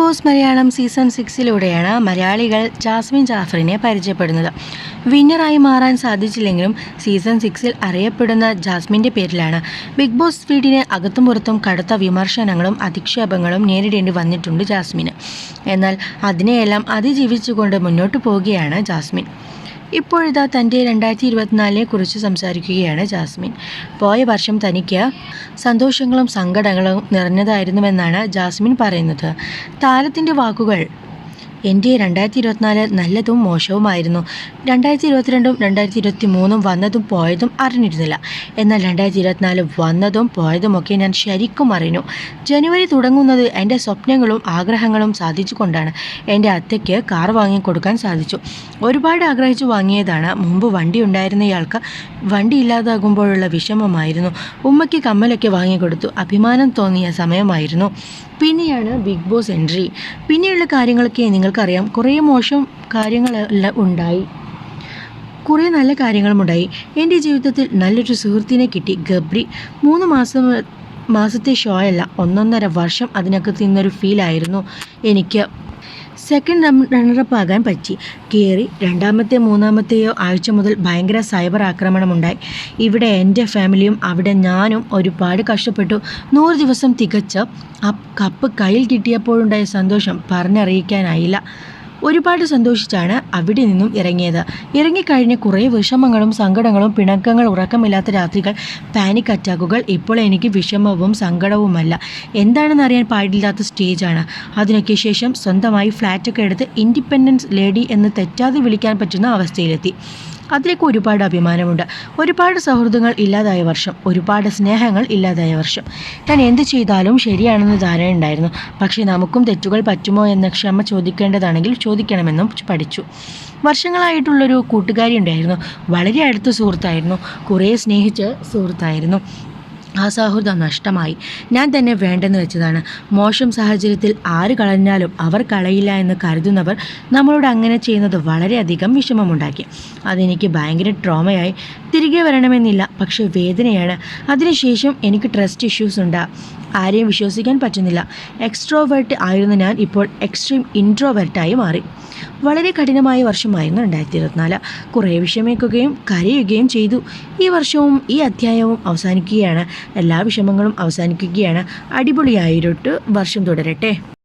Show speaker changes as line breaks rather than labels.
Boss Malayalam season സിക്സിലൂടെയാണ് മലയാളികൾ Jasmine ജാഫറിനെ പരിചയപ്പെടുന്നത്. വിന്നറായി മാറാൻ സാധിച്ചില്ലെങ്കിലും സീസൺ സിക്സിൽ അറിയപ്പെടുന്ന ജാസ്മിന്റെ പേരിലാണ്. ബിഗ് ബോസ് വീടിന് അകത്തും പുറത്തും കടുത്ത വിമർശനങ്ങളും അധിക്ഷേപങ്ങളും നേരിടേണ്ടി വന്നിട്ടുണ്ട് ജാസ്മിന്. എന്നാൽ അതിനെയെല്ലാം അതിജീവിച്ചുകൊണ്ട് മുന്നോട്ട് പോവുകയാണ് ജാസ്മിൻ. ഇപ്പോഴിതാ തന്റെ രണ്ടായിരത്തി ഇരുപത്തിനാലിനെ കുറിച്ച് സംസാരിക്കുകയാണ് ജാസ്മിൻ. പോയ വർഷം തനിക്ക് സന്തോഷങ്ങളും സങ്കടങ്ങളും നിറഞ്ഞതായിരുന്നുവെന്നാണ് ജാസ്മിൻ പറയുന്നത്. താരത്തിന്റെ വാക്കുകൾ എന്റെ രണ്ടായിരത്തി ഇരുപത്തിനാല് നല്ലതും മോശവുമായിരുന്നു. രണ്ടായിരത്തി ഇരുപത്തിരണ്ടും രണ്ടായിരത്തി ഇരുപത്തി മൂന്നും വന്നതും പോയതും അറിഞ്ഞിരുന്നില്ല. എന്നാൽ രണ്ടായിരത്തി ഇരുപത്തിനാല് വന്നതും പോയതുമൊക്കെ ഞാൻ ശരിക്കും അറിഞ്ഞു. ജനുവരി തുടങ്ങുന്നത് എന്റെ സ്വപ്നങ്ങളും ആഗ്രഹങ്ങളും സാധിച്ചുകൊണ്ടാണ് എന്റെ അത്തയ്ക്ക് കാർ വാങ്ങിക്കൊടുക്കാൻ സാധിച്ചു. ഒരുപാട് ആഗ്രഹിച്ചു വാങ്ങിയതാണ്. മുമ്പ് വണ്ടി ഉണ്ടായിരുന്നയാൾക്ക് വണ്ടി ഇല്ലാതാകുമ്പോഴുള്ള വിഷമമായിരുന്നു. ഉമ്മയ്ക്ക് കമ്മലൊക്കെ വാങ്ങിക്കൊടുത്തു. അഭിമാനം തോന്നിയ സമയമായിരുന്നു. പിന്നെയാണ് ബിഗ് ബോസ് എൻട്രി. പിന്നെയുള്ള കാര്യങ്ങളൊക്കെ നിങ്ങൾക്കറിയാം കുറേ മോശം കാര്യങ്ങളെല്ലാം ഉണ്ടായി. കുറേ നല്ല കാര്യങ്ങളുമുണ്ടായി. എന്റെ ജീവിതത്തിൽ നല്ലൊരു സുഹൃത്തിനെ കിട്ടി ഗബ്രി. മൂന്ന് മാസം മാസത്തെ ഷോ അല്ല ഒന്നൊന്നര വർഷം അതിനകത്ത് നിന്നൊരു ഫീലായിരുന്നു എനിക്ക് സെക്കൻഡ് റണ്ണറപ്പ് ആകാൻ പറ്റി. കയറി രണ്ടാമത്തെ മൂന്നാമത്തെയോ ആഴ്ച മുതൽ ഭയങ്കര സൈബർ ആക്രമണമുണ്ടായി. ഇവിടെ എന്റെ ഫാമിലിയും അവിടെ ഞാനും ഒരുപാട് കഷ്ടപ്പെട്ടു. നൂറ് ദിവസം തികച്ച് ആ കപ്പ് കയ്യിൽ കിട്ടിയപ്പോഴുണ്ടായ സന്തോഷം പറഞ്ഞറിയിക്കാനായില്ല. ഒരുപാട് സന്തോഷിച്ചാണ് അവിടെ നിന്നും ഇറങ്ങിയത്. ഇറങ്ങിക്കഴിഞ്ഞ് കുറേ വിഷമങ്ങളും സങ്കടങ്ങളും പിണക്കങ്ങൾ ഉറക്കമില്ലാത്ത രാത്രികൾ പാനിക് അറ്റാക്കുകൾ ഇപ്പോൾ എനിക്ക് വിഷമവും സങ്കടവുമല്ല. എന്താണെന്ന് അറിയാൻ പാടില്ലാത്ത സ്റ്റേജാണ് അതിനൊക്കെ ശേഷം സ്വന്തമായി ഫ്ലാറ്റൊക്കെ എടുത്ത് ഇൻഡിപെൻഡൻസ് ലേഡി എന്ന് തെറ്റാതെ വിളിക്കാൻ പറ്റുന്ന അവസ്ഥയിലെത്തി. അതിലേക്ക് ഒരുപാട് അഭിമാനമുണ്ട്. ഒരുപാട് സൗഹൃദങ്ങൾ ഇല്ലാതായ വർഷം ഒരുപാട് സ്നേഹങ്ങൾ ഇല്ലാതായ വർഷം. ഞാൻ എന്ത് ചെയ്താലും ശരിയാണെന്ന് ധാരണയുണ്ടായിരുന്നു പക്ഷേ നമുക്കും തെറ്റുകൾ പറ്റുമോ എന്ന ക്ഷമ ചോദിക്കേണ്ടതാണെങ്കിൽ ചോദിക്കണമെന്നും പഠിച്ചു. വർഷങ്ങളായിട്ടുള്ളൊരു കൂട്ടുകാരി ഉണ്ടായിരുന്നു. വളരെ അടുത്ത സുഹൃത്തായിരുന്നു. കുറേ സ്നേഹിച്ച സുഹൃത്തായിരുന്നു. ആ സൗഹൃദം നഷ്ടമായി ഞാൻ തന്നെ വേണ്ടെന്ന് വെച്ചതാണ്. മോശം സാഹചര്യത്തിൽ ആര് കളഞ്ഞാലും അവർ കളയില്ല എന്ന് കരുതുന്നവർ നമ്മളോട് അങ്ങനെ ചെയ്യുന്നത് വളരെയധികം വിഷമമുണ്ടാക്കി. അതെനിക്ക് ഭയങ്കര ട്രോമയായി തിരികെ വരണമെന്നില്ല പക്ഷേ വേദനയാണ്. അതിനുശേഷം എനിക്ക് ട്രസ്റ്റ് ഇഷ്യൂസ് ഉണ്ട്. ആരെയും വിശ്വസിക്കാൻ പറ്റുന്നില്ല. എക്സ്ട്രോവേർട്ട് ആയിരുന്ന ഞാൻ ഇപ്പോൾ എക്സ്ട്രീം ഇൻട്രോവേർട്ടായി മാറി. വളരെ കഠിനമായ വർഷമായിരുന്നു രണ്ടായിരത്തി ഇരുപത്തിനാല് കുറേ വിഷമിക്കുകയും കരയുകയും ചെയ്തു. ഈ വർഷവും ഈ അധ്യായവും അവസാനിക്കുകയാണ്. എല്ലാ വിഷമങ്ങളും അവസാനിക്കുകയാണ്. അടിപൊളിയായിരൊട്ട് വർഷം തുടരട്ടെ.